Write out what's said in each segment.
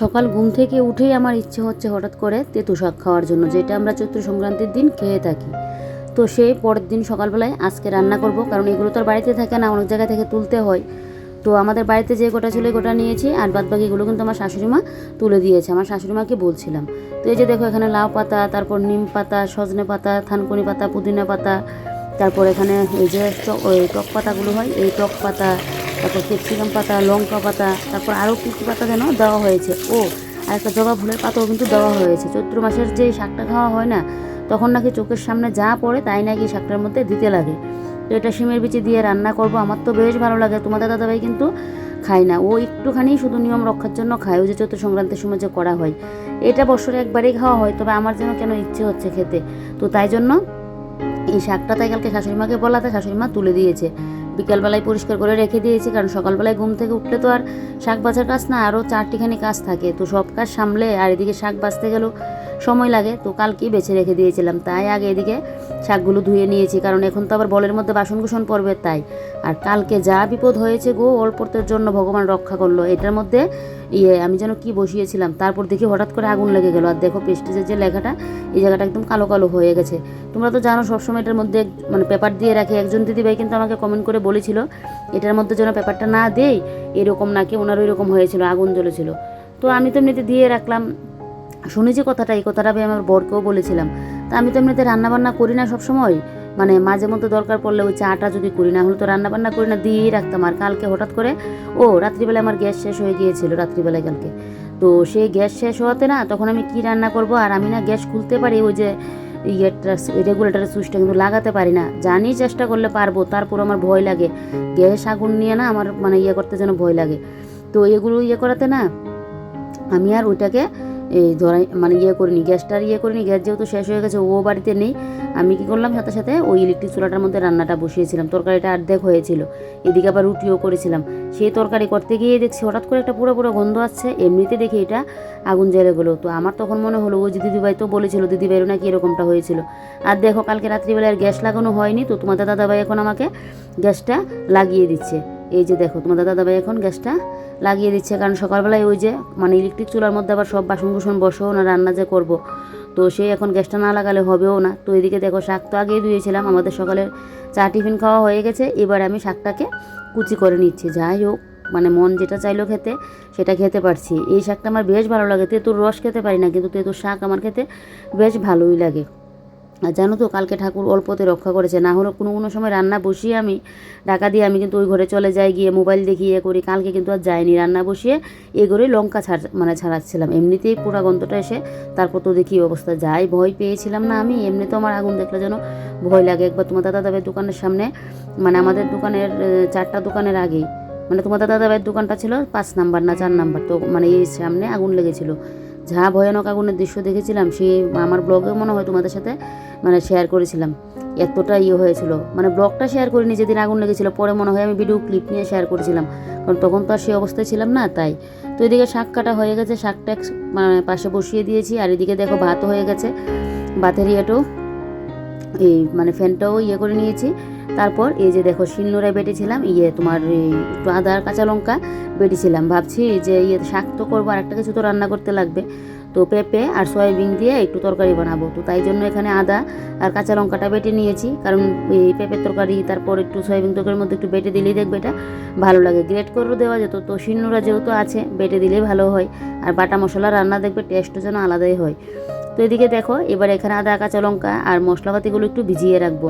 সকাল ঘুম থেকে উঠেই আমার ইচ্ছে হচ্ছে হঠাৎ করে তেঁতু শাক খাওয়ার জন্য, যেটা আমরা চৈত্র সংক্রান্তির দিন খেয়ে থাকি। তো সেই পরের দিন সকালবেলায় আজকে রান্না করব, কারণ এগুলো তো আর বাড়িতে থাকে না, অনেক জায়গা থেকে তুলতে হয়। তো আমাদের বাড়িতে যে গোটা ছিল গোটা নিয়েছি, আর বাদ বাকিগুলো কিন্তু আমার শাশুড়ি মা তুলে দিয়েছে, আমার শাশুড়ি মাকে বলছিলাম। তো এই যে দেখো, এখানে লাউ পাতা, তারপর নিম পাতা, সজনে পাতা, থানকুনি পাতা, পুদিনা পাতা, তারপর এখানে এই যে ওই টক পাতাগুলো হয়, এই টক পাতা তারপর ক্যাপসিকাম পাতা, লঙ্কা পাতা, তারপর আরও কী কী পাতা যেন দেওয়া হয়েছে। ও, আর একটা জবা ফুলের পাতাও কিন্তু দেওয়া হয়েছে। চৈত্র মাসের যে শাকটা খাওয়া হয় না, তখন নাকি চোখের সামনে যা পড়ে তাই নাকি শাকটার মধ্যে দিতে লাগে। তো এটা শিমের বিচি দিয়ে রান্না করব, আমার তো বেশ ভালো লাগে। তোমাদের দাদাভাই কিন্তু খায় না। ও একটুখানি শুধু নিয়ম রক্ষার জন্য খায়, ওই যে চৈত্র সংক্রান্তির সময় যে করা হয়। এটা বছরে একবারেই খাওয়া হয়, তবে আমার যেন কেন ইচ্ছে হচ্ছে খেতে। তো তাই জন্য এই শাকটা তাই কালকে শাশুড়ি মাকে বলাতে শাশুড়ি মা তুলে দিয়েছে। বিকালবেলায় পরিষ্কার করে রেখে দিয়েছি, কারণ সকালবেলায় ঘুম থেকে উঠলে তো আর শাক বাছার কাজ না আরও চারটিখানি কাজ থাকে। তো সব কাজ সামলে আর এদিকে শাক বাঁচতে গেলেও সময় লাগে, তো কালকেই বেছে রেখে দিয়েছিলাম। তাই আগে এদিকে শাকগুলো ধুয়ে নিয়েছি, কারণ এখন তো আবার বলের মধ্যে বাসন কুসন পড়বে তাই। আর কালকে যা বিপদ হয়েছে গো, অল্পতের জন্য ভগবান রক্ষা করল। এটার মধ্যে ইয়ে আমি যেন কি বসিয়েছিলাম, তারপর দেখি হঠাৎ করে আগুন লেগে গেল। আর দেখো পেস্টিজের যে লেখাটা, এই জায়গাটা একদম কালো কালো হয়ে গেছে। তোমরা তো জানো সবসময় এটার মধ্যে মানে পেপার দিয়ে রাখি। একজন দিদিভাই কিন্তু আমাকে কমেন্ট করে বলেছিল, এটার মধ্যে যেন পেপারটা না দেই, এরকম নাকি ওনারও এরকম হয়েছিল, আগুন জ্বলেছিল। তো আমি তো এমনিতে দিয়ে রাখলাম। শুনেছি কথাটা, এই কথাটা আমি আমার বরকেও বলেছিলাম। তা আমি তো এমনিতে রান্নাবান্না করি না সবসময়। মানে মাঝে মধ্যে দরকার পড়লে ওই চাটা যদি করি, না হলে তো রান্নাবান্না করি না, দিয়েই রাখতাম। আর কালকে হঠাৎ করে, ও রাত্রিবেলায় আমার গ্যাস শেষ হয়ে গিয়েছিল রাত্রিবেলায় কালকে। তো সেই গ্যাস শেষ হওয়াতে না, তখন আমি কি রান্না করব? আর আমি না গ্যাস খুলতে পারি, ওই যে ইয়েটা, রেগুলেটারের সুইচটা কিন্তু লাগাতে পারি না। জানি চেষ্টা করলে পারব তারপর আমার ভয় লাগে। গ্যাস আগুন নিয়ে না আমার মানে ইয়ে করতে যেন ভয় লাগে। তো এগুলো ইয়ে করাতে না, আমি আর ওইটাকে এই ধরাই মানে ইয়ে করিনি গ্যাসটার ইয়ে করিনি, গ্যাস যেহেতু শেষ হয়ে গেছে, ও বাড়িতে নেই, আমি কি করলাম সাথে সাথে ওই ইলেকট্রিক চুলাটার মধ্যে রান্নাটা বসিয়েছিলাম, তরকারিটা অর্ধেক হয়েছিল, এদিকে আবার রুটিও করেছিলাম, সেই তরকারি করতে গিয়ে দেখছি হঠাৎ করে একটা পুরো পুরো গন্ধ আসছে, এমনিতে দেখি এটা আগুন জ্বেলে গেলো তো আমার তখন মনে হলো ওই যে দিদিভাই তো বলেছিল, দিদিভাইয়েরও নাকি এরকমটা হয়েছিল, আর দেখো কালকে রাত্রিবেলায় গ্যাস লাগানো হয়নি, তো তোমাদের দাদাভাই এখন আমাকে গ্যাসটা লাগিয়ে দিচ্ছে। এই যে দেখো, তোমাদের দাদাভাই এখন গ্যাসটা লাগিয়ে দিচ্ছে, কারণ সকালবেলায় ওই যে মানে ইলেকট্রিক চুলার মধ্যে আবার সব বাসন কুসন বসেও না রান্না যে করব। তো সে এখন গ্যাসটা না লাগালে হবেও না। তো এদিকে দেখো, শাক তো আগেই ধুয়েছিলাম, আমাদের সকালের চা টিফিন খাওয়া হয়ে গেছে, এবার আমি শাকটাকে কুচি করে নিচ্ছি। যাই হোক মানে মন যেটা চাইলো খেতে, সেটা খেতে পারছি। এই শাকটা আমার বেশ ভালো লাগে, তেঁতুর রস খেতে পারি না, কিন্তু তেঁতুর শাক আমার খেতে বেশ ভালোই লাগে। আর জানো তো, কালকে ঠাকুর অল্পতে রক্ষা করেছে। না হলে কোনো কোনো সময় রান্না বসিয়ে আমি টাকা দিয়ে আমি কিন্তু ওই ঘরে চলে যাই, গিয়ে মোবাইল দেখি ইয়ে করি। কালকে কিন্তু আর যাইনি। রান্না বসিয়ে এ করে লঙ্কা ছাড় মানে ছাড়াচ্ছিলাম। এমনিতেই পুরা গন্ধটা এসে তারপর তো দেখি অবস্থা। যাই, ভয় পেয়েছিলাম না আমি। এমনি তো আমার আগুন দেখলে যেন ভয় লাগে। একবার তোমার দাদা দাবের দোকানের সামনে মানে আমাদের দোকানের চারটা দোকানের আগেই মানে তোমার দাদা দাবের দোকানটা ছিল পাঁচ নাম্বার না চার নাম্বার, তো মানে এই সামনে আগুন লেগেছিল। যা ভয়ানক আগুনের দৃশ্য দেখেছিলাম, সে আমার ব্লগেও মনে হয় তোমাদের সাথে মানে শেয়ার করেছিলাম। এতটা ইয়ে হয়েছিল। মানে ব্লগটা শেয়ার করিনি, যেদিন আগুন লেগেছিল, পরে মনে হয় আমি ভিডিও ক্লিপ নিয়ে শেয়ার করেছিলাম। কারণ তখন তো আর সেই অবস্থায় ছিলাম না, তাই। তো এদিকে শাক কাটা হয়ে গেছে, শাকটা মানে পাশে বসিয়ে দিয়েছি, আর এদিকে দেখো ভাতও হয়ে গেছে, ভাতের ইয়েটাও এই মানে ফ্যানটাও ইয়ে করে নিয়েছি। তারপর এই যে দেখো শিলনোড়ায় বেটেছিলাম ইয়ে তোমার একটু আদা আর কাঁচা লঙ্কা বেটেছিলাম। ভাবছি যে ইয়ে শাক তো করব আর একটা কিছু তো রান্না করতে লাগবে। তো পেঁপে আর সয়াবিন দিয়ে একটু তরকারি বানাবো। তো তাই জন্য এখানে আদা আর কাঁচা লঙ্কাটা বেটে নিয়েছি। কারণ এই পেঁপের তরকারি, তারপর একটু সয়াবিন তরকারির মধ্যে একটু বেটে দিলেই দেখবে এটা ভালো লাগে। গ্রেট করেও দেওয়া যেত, তো শিলনোড়া যেহেতু আছে, বেটে দিলেই ভালো হয়। আর বাটা মশলা রান্না দেখবে টেস্টও যেন আলাদাই হয়। তো এদিকে দেখো এবার এখানে আদা কাঁচা লঙ্কা আর মশলাপাতিগুলো একটু ভিজিয়ে রাখব।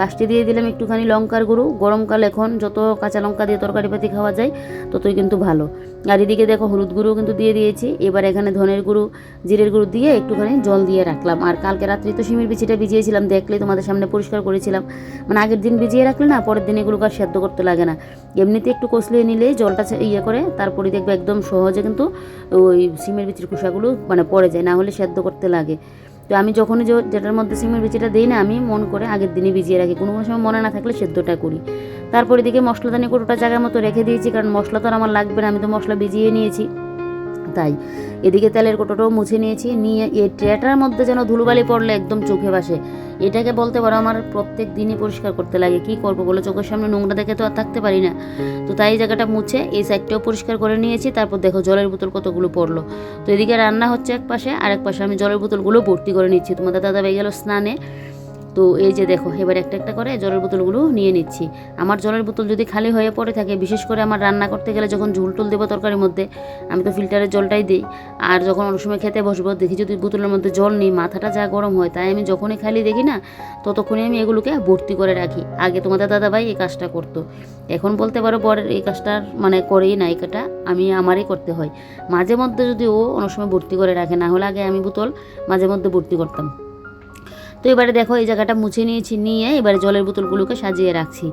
ফার্স্টে দিয়ে দিলাম একটুখানি লঙ্কার গুঁড়ো। গরমকাল এখন যত কাঁচা লঙ্কা দিয়ে তরকারি পাতি খাওয়া যায়, ততই কিন্তু ভালো। আর এদিকে দেখো হলুদ গুঁড়ো কিন্তু দিয়ে দিয়েছি। এবার এখানে ধনের গুঁড়ো, জিরের গুঁড়ো দিয়ে একটুখানি জল দিয়ে রাখলাম। আর কালকে রাত্রি তো শিমের বিচিটা ভিজিয়েছিলাম দেখলে তোমাদের সামনে পরিষ্কার করেছিলাম। মানে আগের দিন ভিজিয়ে রাখলে না, পরের দিন এগুলোকে আর সেদ্ধ করতে লাগে না। এমনিতে একটু কষলিয়ে নিলেই জলটা ইয়ে করে, তারপরে দেখবে একদম সহজে কিন্তু ওই সিমের বিচির খোসাগুলো মানে পড়ে যায়, না হলে সেদ্ধ করতে লাগে। তো আমি যখনই যেটার মধ্যে সিমের বিচিটা দিই না, আমি মন করে আগের দিনই ভিজিয়ে রাখি। কোনো কোনো সময় মনে না থাকলে সেদ্ধটা করি। তারপর এদিকে মশলাদানি কোটোটা জায়গার মতো রেখে দিয়েছি, কারণ মশলা তো আর আমার লাগবে না, আমি তো মশলা ভিজিয়ে নিয়েছি। তাই। এদিকে তেলের কোটোটাও মুছে নিয়েছি, নিয়ে এই ট্রেটার মধ্যে যেন ধুলোবালি পড়লে একদম চোখে বাসে এটাকে বলতে পারো আমার প্রত্যেক দিনই পরিষ্কার করতে লাগে, কি করব বলে? চোখের সামনে নোংরা দেখে তো আর থাকতে পারি না। তো তাই জায়গাটা মুছে, এই সাইডটাও পরিষ্কার করে নিয়েছি, তারপর দেখো জলের বোতল কতগুলো পড়ল। তো এদিকে রান্না হচ্ছে এক পাশে আর এক পাশে আমি জলের বোতলগুলো ভর্তি করে নিচ্ছি। তোমাদের দাদা ভাই গেল স্নানে। তো এই যে দেখো, এবার একটা একটা করে জলের বোতলগুলো নিয়ে নিচ্ছি। আমার জলের বোতল যদি খালি হয়ে পড়ে থাকে, বিশেষ করে আমার রান্না করতে গেলে যখন ঝুল টুল দেবো তরকারির মধ্যে, আমি তো ফিল্টারের জলটাই দিই। আর যখন অনেক সময় খেতে বসবো, দেখি যদি বোতলের মধ্যে জল নেই, মাথাটা যা গরম হয়, তাই আমি যখনই খালি দেখি না ততক্ষণই আমি এগুলোকে ভর্তি করে রাখি। আগে তোমাদের দাদাভাই এই কাজটা করতো। এখন বলতে পারো পরের এই কাজটার মানে করেই না এটা আমি, আমারই করতে হয়। মাঝে মধ্যে যদি ও অনেক সময় ভর্তি করে রাখে, না হলে আগে আমি বোতল মাঝে মধ্যে ভর্তি করতাম। তো এবারে দেখো এই জায়গাটা মুছে নিয়েছি, নিয়ে এবারে জলের বোতলগুলোকে সাজিয়ে রাখছি।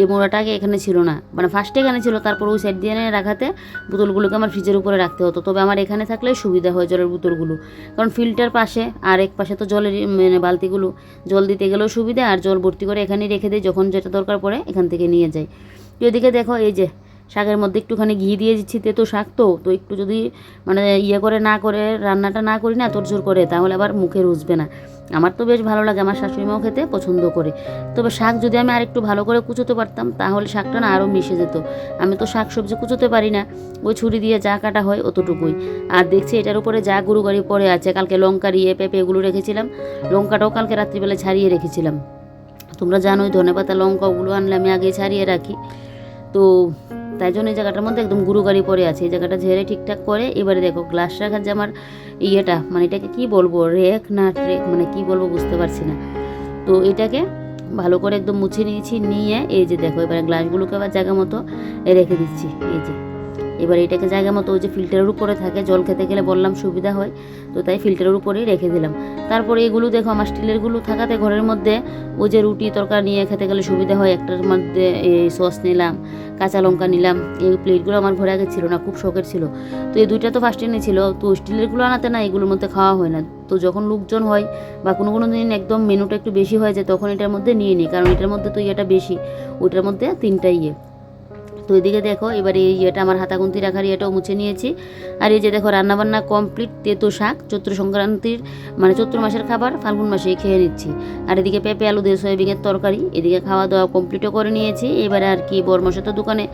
এই মোড়াটাকে এখানে ছিল না। মানে ফার্স্টে এখানে ছিল, তারপর ওই সাইড দিয়ে রাখাতে বোতলগুলোকে আমার ফ্রিজের উপরে রাখতে হতো। তবে আমার এখানে থাকলে সুবিধা হয় জলের বোতলগুলো। কারণ ফিল্টার পাশে আর এক পাশে তো জলের মানে বালতিগুলো, জল দিতে গেলেও সুবিধা, আর জল ভর্তি করে এখানেই রেখে দিই, যখন যেটা দরকার পড়ে এখান থেকে নিয়ে যাই। এদিকে দেখো এই যে শাকের মধ্যে একটুখানি ঘি দিয়ে দিচ্ছি, তেতো শাক তো তো একটু যদি মানে ইয়ে করে না করে, রান্নাটা না করি না তোর জোর করে, তাহলে আবার মুখে রুজবে না। আমার তো বেশ ভালো লাগে, আমার শাশুড়ি মাও খেতে পছন্দ করে। তবে শাক যদি আমি আরেকটু ভালো করে কুচোতে পারতাম, তাহলে শাকটা না আরও মিশে যেত। আমি তো শাক সবজি কুচোতে পারি না, ওই ছুরি দিয়ে যা কাটা হয় অতটুকুই। আর দেখছি এটার উপরে যা গরু গাড়ি পড়ে আছে, কালকে লঙ্কা দিয়ে পেঁপে এগুলো রেখেছিলাম, লঙ্কাটাও কালকে রাত্রিবেলা ছাড়িয়ে রেখেছিলাম। তোমরা জানোই ধনে পাতা লঙ্কা, ওগুলো আনলে আমি আগে ছাড়িয়ে রাখি। তো তাই জন্য এই জায়গাটার মধ্যে একদম গুরু গাড়ি পড়ে আছে। এই জায়গাটা ঝেড়ে ঠিকঠাক করে, এবারে দেখো গ্লাস রাখার যে আমার ইয়েটা মানে এটাকে কি বলব? রেক না ট্রেক মানে কি বলব বুঝতে পারছি না। তো এটাকে ভালো করে একদম মুছে নিয়েছি, নিয়ে এই যে দেখো, এবারে গ্লাসগুলোকে আবার জায়গা মতো রেখে দিচ্ছি। এই যে এবার এটাকে জায়গা মতো ওই যে ফিল্টারের উপরে থাকে, জল খেতে গেলে বললাম সুবিধা হয়, তো তাই ফিল্টারের উপরেই রেখে দিলাম। তারপরে এগুলো দেখো, আমার স্টিলেরগুলো থাকাতে ঘরের মধ্যে ওই যে রুটি তরকারি নিয়ে খেতে গেলে সুবিধা হয়, একটার মধ্যে এই সস নিলাম, কাঁচা লঙ্কা নিলাম, এই প্লেটগুলো আমার ঘরে আগে ছিল না, খুব শখের ছিল। তো এই দুইটা তো ফার্স্টে নিয়েছিল তো স্টিলেরগুলো আনাতে না এগুলোর মধ্যে খাওয়া হয় না। তো যখন লোকজন হয় বা কোনো কোনো দিন একদম মেনুটা একটু বেশি হয়ে যায়, তখন এটার মধ্যে নিয়ে নিই, কারণ এটার মধ্যে তো ইয়েটা বেশি, ওইটার মধ্যে তিনটা ইয়ে। তো এদিকে দেখো, এবারে এই ইয়েটা আমার হাতাগুন্তি রাখার ইয়েটাও মুছে নিয়েছি। আর এই যে দেখো, রান্নাবান্না কমপ্লিট, তেতো শাক, চৈত্র সংক্রান্তির মানে চৈত্র মাসের খাবার, ফাল্গুন মাসেই খেয়ে নিচ্ছি। আর এদিকে পেঁপে, আলু দিয়ে সয়াবিনের তরকারি, এদিকে খাওয়া দাওয়া কমপ্লিটও করে নিয়েছি। এবারে আর কি বরমশা তো দোকানে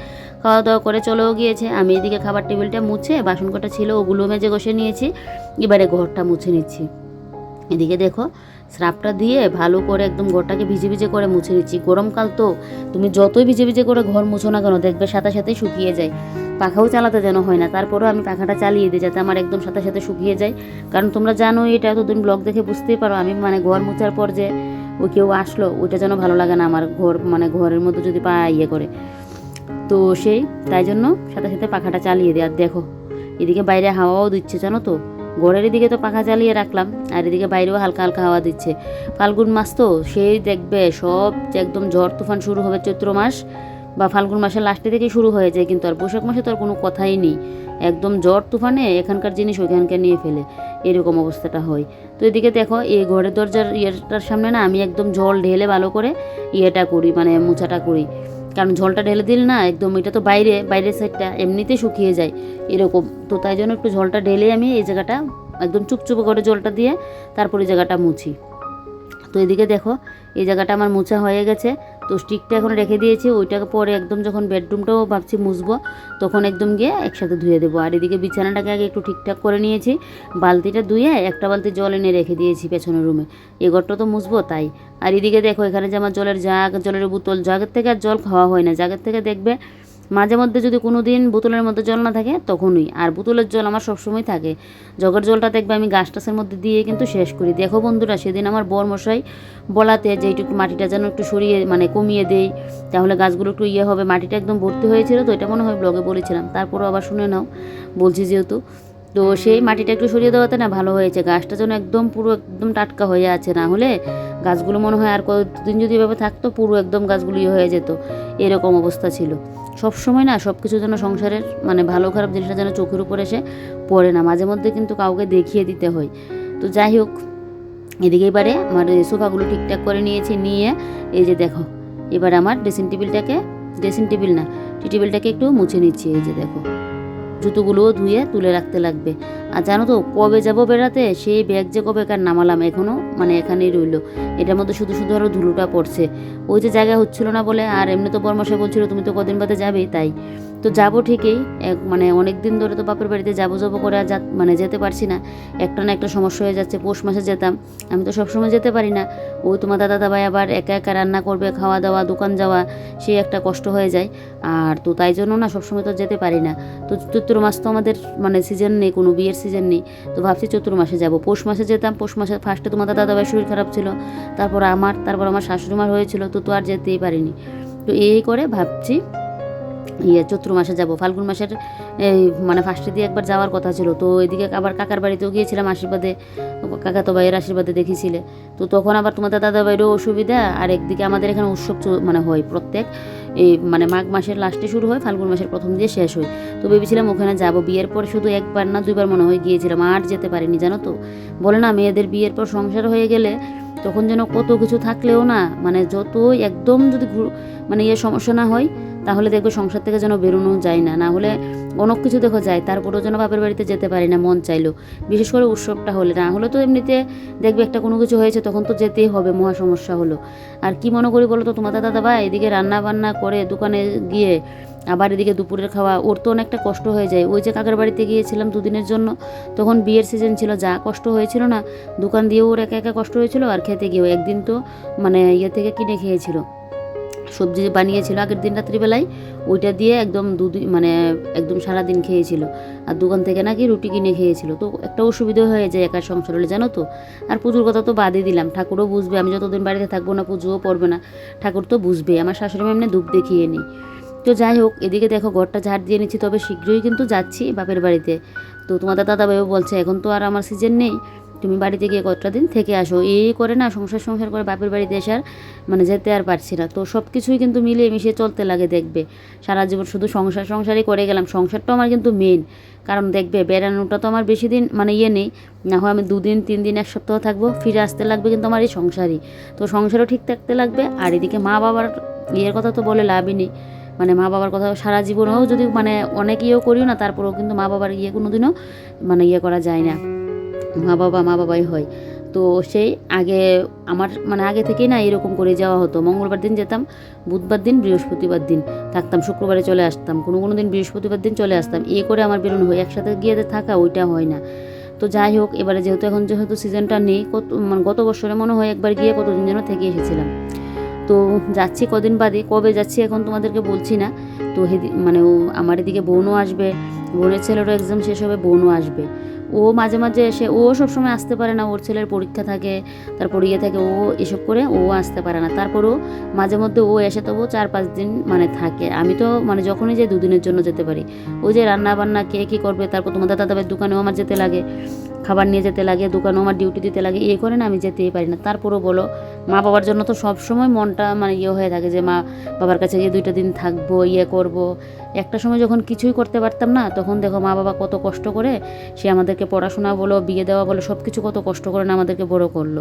খাওয়া দাওয়া করে চলেও গিয়েছে। আমি এদিকে খাবার টেবিলটা মুছে বাসন কটা ছিল, ওগুলো মেজে ঘষে নিয়েছি। এবারে ঘরটা মুছে নিচ্ছি। এদিকে দেখো স্রাপটা দিয়ে ভালো করে একদম ঘরটাকে ভিজে ভিজে করে মুছে নিচ্ছি। গরমকাল তো, তুমি যতই ভিজে ভিজে করে ঘর মুছো না কেন, দেখবে সাথে সাথেই শুকিয়ে যায়। পাখাও চালাতে যেন হয় না, তারপরেও আমি পাখাটা চালিয়ে দিই যাতে আমার একদম সাথে সাথে শুকিয়ে যায়। কারণ তোমরা জানো, এটা এতদিন ব্লগ দেখে বুঝতেই পারো, আমি মানে ঘর মোছার পর যে ও কেউ আসলো, ওইটা যেন ভালো লাগে না আমার ঘর মানে ঘরের মধ্যে যদি পা ইয়ে করে। তো সেই, তাই জন্য সাথে সাথে পাখাটা চালিয়ে দিই। আর দেখো, এদিকে বাইরে হাওয়াও দিচ্ছে, জানো তো? ঘরের এদিকে তো পাখা চালিয়ে রাখলাম, আর এদিকে বাইরেও হালকা হালকা হাওয়া দিচ্ছে। ফাল্গুন মাস তো, সেই দেখবে সব একদম ঝড় তুফান শুরু হবে চৈত্র মাস, বা ফাল্গুন মাসের লাস্টে থেকে শুরু হয়ে যায়, কিন্তু আর বৈশাখ মাসে তো আর কোনো কথাই নেই। একদম ঝড় তুফানে এখানকার জিনিস ওইখানকার নিয়ে ফেলে, এরকম অবস্থাটা হয়। তো এদিকে দেখো, এই ঘরের দরজার ইয়েটার সামনে না আমি একদম জল ঢেলে ভালো করে ইয়েটা করি মানে মোছাটা করি। কারণ ঝোলটা ঢেলে দিলে না একদম এটা তো বাইরে, বাইরের সাইডটা এমনিতেই শুকিয়ে যায় এরকম। তো তাই জন্য একটু ঝোলটা ঢেলে আমি এই জায়গাটা একদম চুপচুপ করে জলটা দিয়ে তারপরে জায়গাটা মুছি। তো এদিকে দেখো, এই জায়গাটা আমার মোছা হয়ে গেছে। তো স্টিকটা এখন রেখে দিয়েছি, ওইটাকে পরে একদম যখন বেডরুমটাও ভাবছি মুছবো, তখন একদম গিয়ে একসাথে ধুয়ে দেবো। আর এদিকে বিছানাটাকে আগে একটু ঠিকঠাক করে নিয়েছি, বালতিটা ধুয়ে একটা বালতি জল এনে রেখে দিয়েছি পেছনের রুমে। এ ঘরটা তো মুছবো তাই। আর এদিকে দেখো, এখানে যে আমার জলের জাগ, জলের বোতল, জাগের থেকে আর জল খাওয়া হয় না। জাগের থেকে দেখবে মাঝে মধ্যে যদি কোনো দিন বোতলের মধ্যে জল না থাকে, তখনই। আর বোতলের জল আমার সবসময় থাকে। জগের জলটা দেখবে আমি গাছ টাছের মধ্যে দিয়ে কিন্তু শেষ করি। দেখো বন্ধুরা, সেদিন আমার বর মশাই বলাতে যে একটু মাটিটা যেন একটু সরিয়ে মানে কমিয়ে দেই, তাহলে গাছগুলো একটু ইয়ে হবে। মাটিটা একদম ভর্তি হয়েছিল তো, এটা মনে হয় ব্লগে বলেছিলাম। তারপরও আবার শুনে নাও। বলছি যেহেতু তো সেই মাটিটা একটু সরিয়ে দেওয়াতে না ভালো হয়েছে। গাছটা যেন একদম পুরো একদম টাটকা হয়ে আছে না হলে গাছগুলো মনে হয় আর কতদিন যদি এভাবে থাকতো পুরো একদম গাছগুলো হয়ে যেত। এরকম অবস্থা ছিল। সব সময় না সব কিছু যেন সংসারের মানে ভালো খারাপ জিনিসটা যেন চোখের উপর এসে পড়ে না। মাঝে মধ্যে কিন্তু কাউকে দেখিয়ে দিতে হয়। তো যাই হোক, এদিকে এবারে আমার সোফাগুলো ঠিকঠাক করে নিয়েছি, নিয়ে এই যে দেখো, এবার আমার ড্রেসিং টেবিলটাকে ড্রেসিং টেবিল না টি টেবিলটাকে একটু মুছে নিচ্ছি। এই যে দেখো। জুতোগুলোও ধুয়ে তুলে রাখতে লাগবে। আর জানো তো, কবে যাব বেড়াতে? সেই ব্যাগ যে কবে কার নামালাম এখনও মানে এখানেই রইল। এটার মধ্যে শুধু শুধু আরও ধুলোটা পড়ছে। ওই যে জায়গা হচ্ছিল না বলে, আর এমনি তো পরামর্শ বলছিল, তুমি তো কদিন বাদে যাবেই। তাই তো যাব ঠিকই, এক মানে অনেক দিন ধরে তো বাপের বাড়িতে যাব যাব করে আর মানে যেতে পারছি না। একটা না একটা সমস্যা হয়ে যাচ্ছে, পৌষ মাসে যেতাম। আমি তো সবসময় যেতে পারি না। ওই তোমার দাদা দাবাই আবার একা একা রান্না করবে খাওয়া দাওয়া দোকান যাওয়া, সেই একটা কষ্ট হয়ে যায়। আর তো তাই জন্য না সবসময় তো যেতে পারি না। তো চৈত্র মাস তো আমাদের মানে সিজন নেই, কোনো বিয়ের সিজন নেই। তো ভাবছি চৈত্র মাসে যাব। পৌষ মাসে যেতাম, পৌষ মাসে ফার্স্টে তোমার দাদা দাবাই শরীর খারাপ ছিল। তারপর আমার তারপর আমার শাশুড়ি মার হয়েছিল, তো তো আর যেতেই পারিনি। তো এই করে ভাবছি ইয়ে চৈত্র মাসে যাব। ফাল্গুন মাসের, এই মানে ফার্স্টে দিয়ে একবার যাওয়ার কথা ছিল। তো এদিকে আবার কাকার বাড়িতেও গিয়েছিলাম আশীর্বাদে কাকা তো ভাইয়ের আশীর্বাদে দেখেছিলে। তো তখন আবার তোমাদের দাদা ভাইয়েরও অসুবিধা, আর একদিকে আমাদের এখানে উৎসব মানে হয় প্রত্যেক এই মানে মাঘ মাসের লাস্টে শুরু হয়, ফাল্গুন মাসের প্রথম দিয়ে শেষ হয়। তো ভেবেছিলাম ওখানে যাব। বিয়ের পর শুধু একবার না, দুইবার মনে হয় গিয়েছিলাম, আর যেতে পারিনি, জানো তো। বলে না, মেয়েদের বিয়ের পর সংসার হয়ে গেলে তখন যেন কত কিছু থাকলেও না মানে যতই একদম যদি মানে ইয়ে সমস্যা না হয় তাহলে দেখবে সংসার থেকে যেন বেরোনো যায় না। না হলে অনেক কিছু দেখো যায়, তারপরেও যেন বাপের বাড়িতে যেতে পারি না, মন চাইলো। বিশেষ করে উৎসবটা হলে। না হলে তো এমনিতে দেখবে একটা কোনো কিছু হয়েছে, তখন তো যেতেই হবে, মহা সমস্যা হলো। আর কি মনে করি বলো তো তোমাদের দাদা ভাই? এদিকে রান্না বান্না করে দোকানে গিয়ে আবার এদিকে দুপুরের খাওয়া, ওর তো অনেকটা কষ্ট হয়ে যায়। ওই যে কাকার বাড়িতে গিয়েছিলাম দুদিনের জন্য, তখন বিয়ের সিজন ছিল, যা কষ্ট হয়েছিল না, দোকান দিয়েও ওর একা একা কষ্ট হয়েছিল, আর খেতে গিয়েও। একদিন তো মানে ইয়ে থেকে কিনে খেয়েছিল। সবজি বানিয়েছিল আগের দিন রাত্রিবেলায়, ওইটা দিয়ে একদম দুদিন মানে একদম সারাদিন খেয়েছিল। আর দোকান থেকে নাকি রুটি কিনে খেয়েছিল। তো একটা অসুবিধা হয়ে যায় একা সংসার হলে, জানো তো? আর পুজোর কথা তো বাদই দিলাম। ঠাকুরও বুঝবে, আমি যতদিন বাড়িতে থাকব না, পুজোও পড়বে না। ঠাকুর তো বুঝবে, আমার শাশুড়ি এমনি ধূপ দেখিয়ে নিই। তো যাই হোক, এদিকে দেখো ঘরটা ঝাড় দিয়ে নিচ্ছি, তবে শীঘ্রই কিন্তু যাচ্ছি বাপের বাড়িতে। তো তোমাদের দাদাভাইও বলছে, এখন তো আর আমার সিজন নেই। তুমি বাড়িতে গিয়ে কতটা দিন থেকে আসো? এই করে না সংসার সংসার করে বাপের বাড়িতে আসার মানে যেতে আর পারছি না। তো সব কিছুই কিন্তু মিলিয়ে মিশিয়ে চলতে লাগে দেখবে। সারা জীবন শুধু সংসার সংসারই করে গেলাম। সংসারটাও আমার কিন্তু মেন কারণ দেখবে বেড়ানোটা তো আমার বেশি দিন মানে ইয়ে নেই। না হয় আমি দুদিন তিন দিন এক সপ্তাহ থাকব, ফিরে আসতে লাগবে কিন্তু আমার এই সংসারই। তো সংসারও ঠিক থাকতে লাগবে। আর এদিকে মা বাবার ইয়ের কথা তো বলে লাভই নেই। মানে মা বাবার কথা সারা জীবনেও যদি মানে অনেক ইয়েও করিও না, তারপরেও কিন্তু মা বাবার ইয়ে কোনো দিনও মানে ইয়ে করা যায় না। মা বাবা মা বাবাই হয়। তো সেই আগে আমার মানে আগে থেকেই না এরকম করে যাওয়া হতো। মঙ্গলবার দিন যেতাম, বুধবার দিন, বৃহস্পতিবার দিন থাকতাম, শুক্রবারে চলে আসতাম। কোনো কোনো দিন বৃহস্পতিবার দিন চলে আসতাম। এই করে আমার বেরোনো হয়। একসাথে গিয়ে থাকা, ওইটা হয় না। তো যাই হোক, এবারে যেহেতু এখন যেহেতু সিজনটা নেই, কত মানে গত বছরে মনে হয় একবার গিয়ে কতদিন যেন থেকে এসেছিলাম। তো যাচ্ছি কদিন বাদে। কবে যাচ্ছি এখন তোমাদেরকে বলছি না। তো মানে আমার এদিকে বোনও আসবে। বোনের ছেলেরও এক্সাম শেষ হবে, বোনও আসবে। ও মাঝে মাঝে এসে, ও সবসময় আসতে পারে না, ওর ছেলের পরীক্ষা থাকে, তারপর ইয়ে থাকে, ও এসব করে ও আসতে পারে না। তারপরেও মাঝে মধ্যে ও এসে তবু চার পাঁচ দিন মানে থাকে। আমি তো মানে যখনই যে দুদিনের জন্য যেতে পারি ও যে রান্না বান্না কে কী করবে, তারপর তোমাদের দাদাবের দোকানেও আমার যেতে লাগে। খাবার নিয়ে যেতে লাগে দোকানেও আমার ডিউটি দিতে লাগে এই করে না আমি যেতেই পারি না। তারপরও বলো, মা বাবার জন্য তো সব সময় মনটা মানে ইয়ে হয়ে থাকে যে মা বাবার কাছে গিয়ে দুইটা দিন থাকব ইয়ে করব। একটা সময় যখন কিছুই করতে পারতাম না, তখন দেখো মা বাবা কত কষ্ট করে সে আমাদেরকে পড়াশোনা বলো, বিয়ে দেওয়া বলো সব কিছু কত কষ্ট করে না আমাদেরকে বড় করল।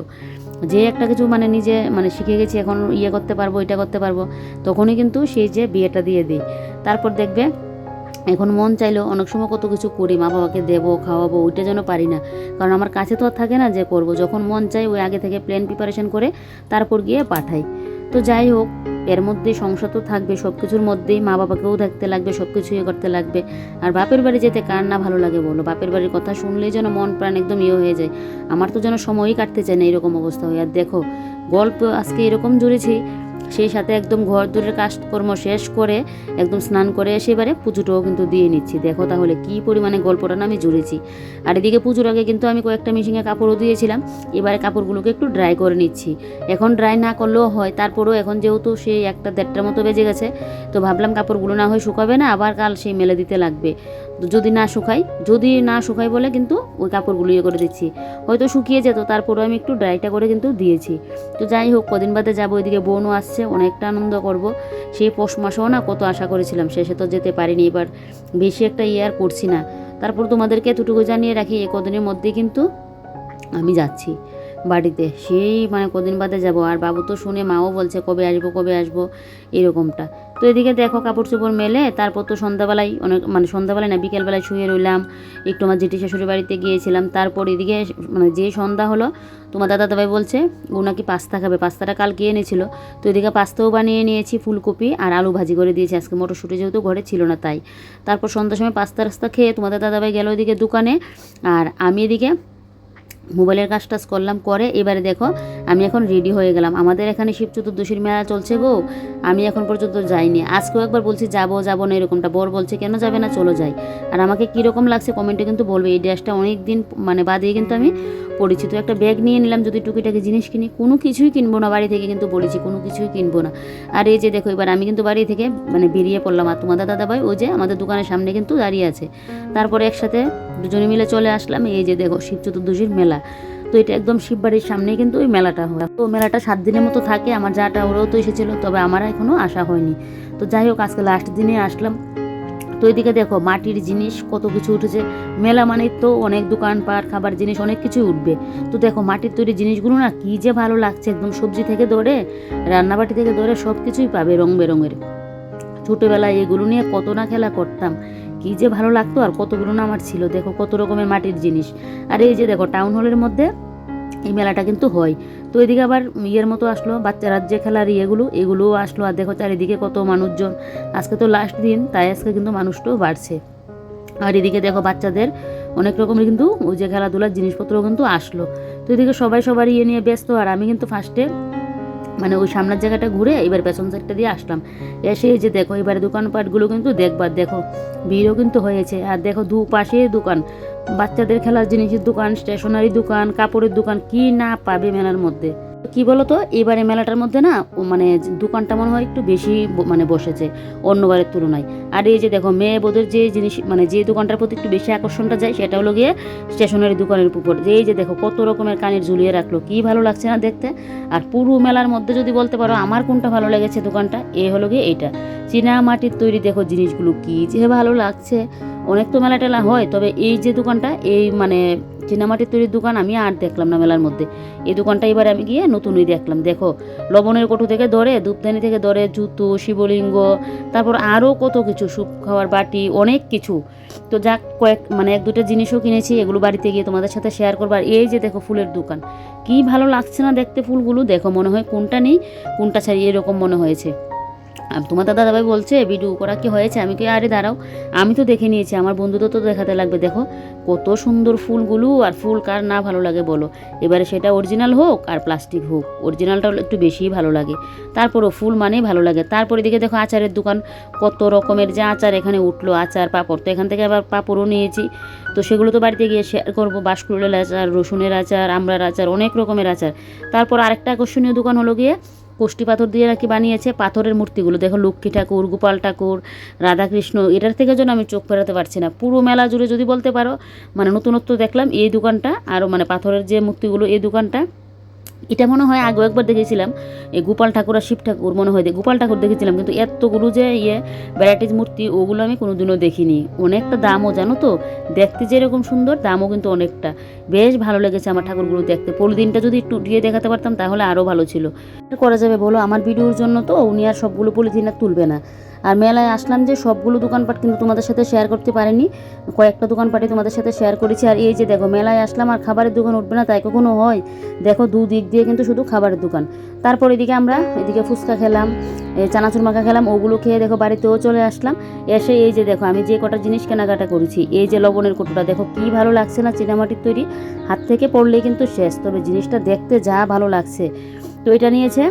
যে একটা কিছু মানে নিজে মানে শিখে গেছি, এখন ইয়ে করতে পারব, এটা করতে পারব, তখনই কিন্তু সেই যে বিয়েটা দিয়ে দিই। তারপর দেখবে এখন মন চাইলেও অনেক সময় কত কিছু করি, মা বাবাকে দেবো, খাওয়াবো, ওইটা যেন পারি না। কারণ আমার কাছে তো আর থাকে না যে করব, যখন মন চাই ওই আগে থেকে প্ল্যান প্রিপারেশন করে তারপর গিয়ে পাঠাই। তো যাই হোক, এর মধ্যে সংসার তো থাকবে সব কিছুর মধ্যেই মা বাবাকেও থাকতে লাগবে সব ইয়ে করতে লাগবে। আর বাপের বাড়ি যেতে কার না ভালো লাগে বলো? বাপের বাড়ির কথা শুনলেই যেন মন প্রাণ একদম ইয়ে হয়ে যায়। আমার তো যেন সময়ই কাটতে চায় না এরকম অবস্থা হয়। আর দেখো, গল্প আজকে এরকম জুড়েছি সেই সাথে একদম ঘর দূরের কাজকর্ম শেষ করে একদম স্নান করে এসে এবারে পুজোটাও কিন্তু দিয়ে নিচ্ছি। দেখো তাহলে কি পরিমাণে গল্পটা না আমি জুড়েছি। আর এদিকে পুজোর আগে কিন্তু আমি কয়েকটা মেশিনে কাপড়ও দিয়েছিলাম। এবারে কাপড়গুলোকে একটু ড্রাই করে নিচ্ছি। এখন ড্রাই না করলেও হয়, তারপরেও এখন যেহেতু সেই একটা দেড়টার মতো বেজে গেছে, তো ভাবলাম কাপড়গুলো না হয় শুকাবে না, আবার কাল সেই মেলে দিতে লাগবে। যদি না শুকাই, যদি না শুকাই বলে কিন্তু ওই কাপড়গুলো ইয়ে করে দিচ্ছি। হয়তো শুকিয়ে যেত, তারপরেও আমি একটু ড্রাইটা করে কিন্তু দিয়েছি। তো যাই হোক, কদিন বাদে যাব ওইদিকে বোনও আসছে, অনেকটা আনন্দ করব। সেই পৌষ মাসেও না কত আশা করেছিলাম, শেষে তো যেতে পারিনি, এবার বেশি একটা ইয়ে আর করছি না। তারপর তোমাদেরকে এতটুকু জানিয়ে রাখি, এ কদিনের মধ্যেই কিন্তু আমি যাচ্ছি বাড়িতে। সেই মানে কদিন বাদে যাব, আর বাবু তো শুনে মাও বলছে, কবে আসব কবে আসব, এরকমটা। তো এদিকে দেখো কাপড় চোপড় মেলে, তারপর তো সন্ধ্যাবেলায় অনেক মানে সন্ধ্যাবেলায় না, বিকেলবেলায় শুয়ে রইলাম। একটু আমার জেঠি শাশুড়ি বাড়িতে গিয়েছিলাম। তারপর এদিকে মানে যে সন্ধ্যা হলো, তোমার দাদা দাবাই বলছে ও নাকি পাস্তা খাবে। পাস্তাটা কালকে এনেছিল। তো এদিকে পাস্তাও বানিয়ে নিয়েছি, ফুলকপি আর আলু ভাজি করে দিয়েছি। আজকে মটরশুঁটি যেহেতু ঘরে ছিল না তাই। তারপর সন্ধ্যার সময় পাস্তা রাস্তা খেয়ে তোমাদের দাদাভাই গেল ওইদিকে দোকানে। আর আমি এদিকে মোবাইলের কাজ টাজ করলাম, করে এবারে দেখো আমি এখন রেডি হয়ে গেলাম। আমাদের এখানে শিব চতুর্দশীর মেলা চলছে গো। আমি এখন পর্যন্ত যাইনি। আজকেও একবার বলছি, যাব যাব না, এরকমটা। বর বলছে, কেন যাবে না? চলো যাই। আর আমাকে কীরকম লাগছে কমেন্টে কিন্তু বলবে। এই ড্রেসটা অনেক দিন মানে বাদেই কিন্তু আমি পরিচিত। একটা ব্যাগ নিয়ে নিলাম, যদি টুকিটাকি জিনিস কিনি, কোনো কিছুই কিনবো না। বাড়ি থেকে কিন্তু বলেছি, কোনো কিছুই কিনবো না। আর এই যে দেখো, এবার আমি কিন্তু বাড়ি থেকে মানে বেরিয়ে পড়লাম। আর তোমাদের দাদাভাই ও যে আমাদের দোকানের সামনে কিন্তু দাঁড়িয়ে আছে। তারপরে একসাথে দুজনে মিলে চলে আসলাম। এই যে দেখো, শিব চতুর্দশীর মেলা। তো এটা একদম শিববাড়ির সামনে কিন্তু ওই মেলাটা হয়। তো মেলাটা সাত দিনের মতো থাকে, আমার যাটা ওরাও তো এসেছিল, তবে আমার এখনও আসা হয়নি। তো যাই হোক, আজকে লাস্ট দিনে আসলাম। তো এদিকে দেখো, মাটির জিনিস কত কিছু উঠেছে। মেলা মানে তো অনেক দোকানপাট, খাবার জিনিস, অনেক কিছুই উঠবে। তো দেখো, মাটির তৈরি জিনিসগুলো না কী যে ভালো লাগছে, একদম সবজি থেকে ধরে, রান্নাবাটি থেকে ধরে সব কিছুই পাবে রং বেরঙের। ছোটোবেলায় এগুলো নিয়ে কত না খেলা করতাম। কী যে ভালো লাগতো আর কতগুলো না আমার ছিল। দেখো কত রকমের মাটির জিনিস। আর এই যে দেখো টাউন হলের মধ্যে এই মেলাটা কিন্তু হয়। তো এদিকে আবার ইয়ের মতো আসলো বাচ্চারা যে খেলার ইয়েগুলো, এগুলোও আসলো। আর দেখো চারিদিকে কত মানুষজন। আজকে তো লাস্ট দিন, তাই আজকে কিন্তু মানুষটাও বাড়ছে। আর এদিকে দেখো বাচ্চাদের অনেক রকমের কিন্তু ওই যে খেলাধুলার জিনিসপত্রও কিন্তু আসলো। তো এদিকে সবাই সবার ইয়ে নিয়ে ব্যস্ত। আর আমি কিন্তু ফার্স্টে মানে ওই সামনের জায়গাটা ঘুরে এবার পেছন সাইডটা দিয়ে আসলাম। এসে যে দেখো, এবারে দোকানপাটগুলো কিন্তু দেখবার দেখো। ভিড়ও কিন্তু হয়েছে। আর দেখো দু পাশে দোকান। বাচ্চাদের খেলার জিনিসের দোকান স্টেশনারি দোকান, কাপড়ের দোকান, কি না পাবে মেলার মধ্যে। কি বলতো? এবারে মেলাটার মধ্যে না মানে দোকানটা মনে হয় একটু বেশি মানে বসেছে অন্যবারের তুলনায়। আর এই যে দেখো, মেয়ে বোধের যে জিনিস মানে যে দোকানটার প্রতি একটু বেশি আকর্ষণটা যায়, সেটা হলো গিয়ে স্টেশনারি দোকানের উপর। যে এই যে দেখো, কত রকমের কানের ঝুলিয়ে রাখল, কি ভালো লাগছে না দেখতে? আর পুরো মেলার মধ্যে যদি বলতে পারো, আমার কোনটা ভালো লেগেছে দোকানটা, এ হলো গিয়ে এইটা। চীনা মাটির তৈরি দেখো জিনিসগুলো, কি যে ভালো লাগছে। অনেক তো মেলা টেলা হয়, তবে এই যে দোকানটা, এই মানে চীনামাটির তৈরির দোকান আমি আর দেখলাম না মেলার মধ্যে। এই দোকানটা এবার আমি গিয়ে নতুনই দেখলাম। দেখো, লবণের কটু থেকে ধরে ধূপদানি থেকে ধরে, জুতো, শিবলিঙ্গ, তারপর আরও কত কিছু স্যুপ খাওয়ার বাটি, অনেক কিছু। তো যাক, কয়েক মানে এক দুটো জিনিসও কিনেছি, এগুলো বাড়িতে গিয়ে তোমাদের সাথে শেয়ার করব। আর এই যে দেখো ফুলের দোকান, কি ভালো লাগছে না দেখতে ফুলগুলো? দেখো, মনে হয় কোনটা নেই, কোনটা ছাড়িয়ে এরকম মনে হয়েছে। তোমার দাদা দাদাভাই বলছে, ভিডিও করা কি হয়েছে? আমি কি আরে দাঁড়াও, আমি তো দেখে নিয়েছি, আমার বন্ধুদের তো দেখাতে লাগবে, দেখো। কত সুন্দর ফুলগুলো, আর ফুল কার না ভালো লাগে বলো। এবারে সেটা অরিজিনাল হোক, আর প্লাস্টিক হোক অরিজিনালটা একটু বেশিই ভালো লাগে। তারপরও ফুল মানেই ভালো লাগে। তারপরে দিকে দেখো আচারের দোকান, কত রকমের যে আচার এখানে উঠল, আচার, পাঁপড়। তো এখান থেকে আবার পাঁপড়ও নিয়েছি। তো সেগুলো তো বাড়িতে গিয়ে শেয়ার করব, বাঁশকুড়ের আচার, রসুনের আচার, আমড়ার আচার, অনেক রকমের আচার। তারপর আরেকটা আকর্ষণীয় দোকান হলো গিয়ে কোষ্টি পাথর দিয়ে নাকি বানিয়েছে পাথরের মূর্তিগুলো। দেখো লক্ষ্মী ঠাকুর, গোপাল ঠাকুর, রাধাকৃষ্ণ, এটার থেকে যেন আমি চোখ ফেরাতে পারছি না। পুরো মেলা জুড়ে যদি বলতে পারো মানে নতুনত্ব দেখলাম এই দোকানটা আরও মানে পাথরের যে মূর্তিগুলো এই দোকানটা এটা মনে হয় আগেও একবার দেখেছিলাম। এই গোপাল ঠাকুর আর শিব ঠাকুর মনে হয় গোপাল ঠাকুর দেখেছিলাম, কিন্তু এতগুলো যে ইয়ে ভ্যারাইটিস মূর্তি, ওগুলো আমি কোনোদিনও দেখিনি। অনেকটা দামও, জানো তো? দেখতে যেরকম সুন্দর, দামও কিন্তু অনেকটা। বেশ ভালো লেগেছে আমার ঠাকুরগুলো দেখতে। পলিদিনটা যদি একটু উঠিয়ে দেখাতে পারতাম, তাহলে আরও ভালো ছিল। করা যাবে বলো? আমার ভিডিওর জন্য তো উনি আর সবগুলো পলিথিন আর তুলবে না। আর মেলায় আসলাম যে সবগুলো দোকানপাট কিন্তু তোমাদের সাথে শেয়ার করতে পারিনি। কয়েকটা দোকানপাটে তোমাদের সাথে শেয়ার করেছি। আর এই যে দেখো, মেলায় আসলাম আর খাবারের দোকান উঠবে না, তাই কখনো হয়। দেখো দুদিক দিয়ে কিন্তু শুধু খাবারের দোকান। তারপর এদিকে আমরা এদিকে ফুচকা খেলাম চানাচুর মাখা খেলাম, ওগুলো খেয়ে দেখো বাড়িতেও চলে আসলাম। এসে এই যে দেখো, আমি যে কটা জিনিস কেনাকাটা করেছি, এই যে লবণের কটুটা দেখো কি ভালো লাগছে না চিনামাটির তৈরি। হাত থেকে পড়লেই কিন্তু শেষ, তবে জিনিসটা দেখতে যা ভালো লাগছে। তো এটা নিয়েছে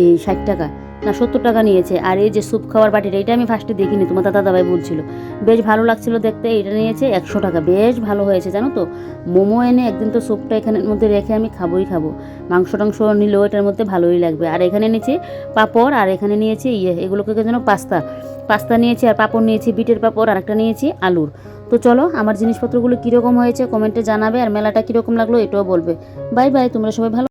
এই ষাট টাকা। না, সত্তর টাকা নিয়েছে। আর এই যে স্যুপ খাওয়ার বাটিটা, এটা আমি ফার্স্টে দেখিনি, তোমার দাদা দাদাভাই বলছিল। বেশ ভালো লাগছিল দেখতে এটা নিয়েছে একশো টাকা। বেশ ভালো হয়েছে, জানো তো? মোমো এনে একদিন তো স্যুপটা এখানের মধ্যে রেখে আমি খাবোই খাব। মাংস টাংস নিলেও এটার মধ্যে ভালোই লাগবে। আর এখানে নিয়েছি পাঁপড়, আর এখানে নিয়েছি ইয়ে এগুলোকে যেন পাস্তা। পাস্তা নিয়েছি আর পাঁপড় নিয়েছি, বিটের পাঁপড়, আর একটা নিয়েছি আলুর। তো চলো, আমার জিনিসপত্রগুলো কীরকম হয়েছে কমেন্টে জানাবে, আর মেলাটা কীরকম লাগল এটাও বলবে। বাই বাই, তোমরা সবাই ভালো